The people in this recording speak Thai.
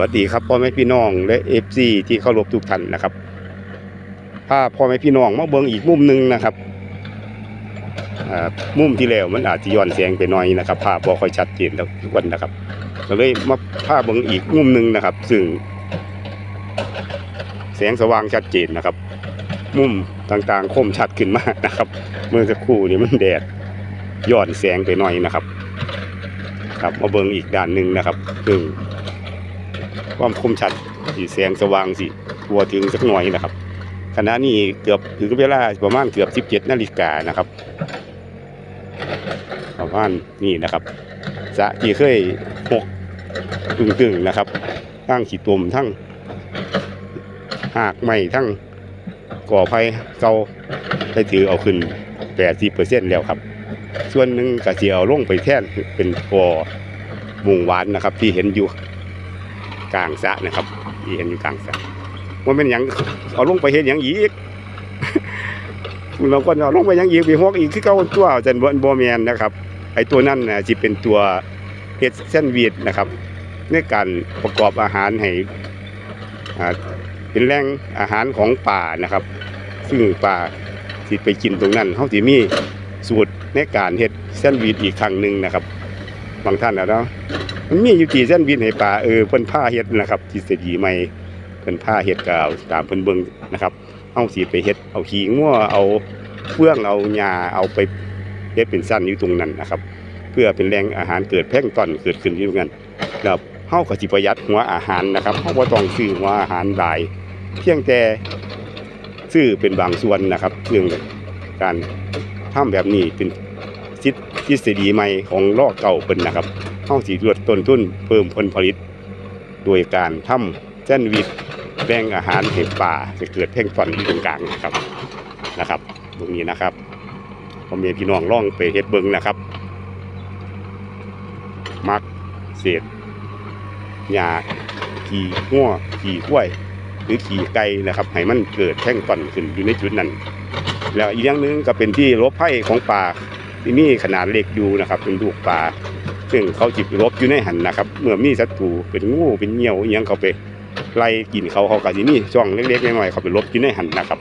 วัสดีครับพ่อแม่พี่น้องและเอฟซีที่เคารพทุกท่านนะครับถ้าพ่อแม่พี่น้องมาเบิ่งอีกมุมหนึ่งนะครับมุมที่แล้วมันอาจจะย้อนแสงไปหน่อยนะครับ ภาพบ่ค่อยชัดเจนทุกวันนะครับก็เลยมาภาพเบิ่งอีกมุมหนึ่งนะครับ ซึ่ง แสงสว่างชัดเจนนะครับ มุมต่างๆ คมชัดขึ้นมากนะครับ เมื่อสักครู่นี้มันแดดย้อนแสงไปหน่อยนะครับ ครับมาเบิ่งอีกด้านหนึ่งนะครับซึ่ง ความคมชัดสีแสงสว่างสิทัวถึงสักหน่อยนะครับขณะนี้เกือบถึงเวลาประมาณเกือบ 17นาฬิกานะครับประมาณนี้นะครับสระที่เคยหกตึงๆนะครับทั้งขีดตุ่มทั้งหากไม้ทั้งก่อไฟเก่าได้ถือเอาขึ้น 80%แล้วครับ ส่วนหนึ่งก็สิเอาลงไปแท่นเป็นกอมุงหวานนะครับ ที่เห็นอยู่ กลางสระนะครับที่เห็นอยู่กลางสระว่าเป็นหยังเอาลงไปเห็นหยังอีกเราก็เอาลงไปหยังอีกไปฮอกอีกคือเก่าตัวจันบ่บ่แมนนะครับไอตัวนั้นนะสิเป็นตัวเฮ็ดแซนวิชนะครับ ในการประกอบอาหารให้อ่าเป็นแหล่งอาหารของป่านะครับ ซึ่งป่าสิไปกินตรงนั้นเฮาสิมีสูตรในการเฮ็ดแซนวิชอีกครั้งหนึ่งนะครับ บางท่านนะเนาะ มันมีอยู่ที่เส้นวินให้ป่าเออเพิ่นผ้าเฮ็ดนะครับทฤษฎีใหม่เพิ่นผ้าเฮ็ดก็เอาตามเพิ่นเบิ่งนะครับเอาสิไปเฮ็ดเอาขี้งัวเอาเฟื่องเอาหญ้าเอาไปเฮ็ดเป็นสั้นอยู่ตรงนั้นนะครับ เพื่อเป็นแหล่งอาหารเกิดแพลงตอนเกิดขึ้นอยู่ตรงนั้นแล้วเฮาก็สิประหยัดหัวอาหารนะครับเฮาบ่ต้องซื้อหัวอาหารหลายเพียงแต่ซื้อเป็นบางส่วนนะครับเรื่องการทำแบบนี้เป็น ทฤษฎีใหม่ของลอกเก่าเพิ่นนะครับเฮาสิลดต้นทุนเพิ่มผลผลิต โดยการทำแซนด์วิชแบ่งอาหารให้ปลาจะเกิดแพลงก์ตอนอยู่ตรงกลางนะครับนะครับ ตรงนี้นะครับพ่อแม่พี่น้องล่องไปเฮ็ดเบิงนะครับ มักเศษหญ้าขี้งัวขี้ข้วย หรือขี้ไก่นะครับให้มันเกิดแพลงก์ตอนขึ้นอยู่ในจุดนั้น แล้วอีกอย่างหนึ่งก็เป็นที่ลบภัยของปลา ที่มีขนาดเล็กอยู่นะครับเป็นลูกปลาซึ่งเขาจิบรบอยู่ในหันนะครับ เมื่อมีศัตรูเป็นงูเป็นเหยี่ยวอยังเขาไปไล่กินเขาเขาก็สิมีช่องเล็กๆน้อยๆเขาไปรบอยู่ในหันนะครับ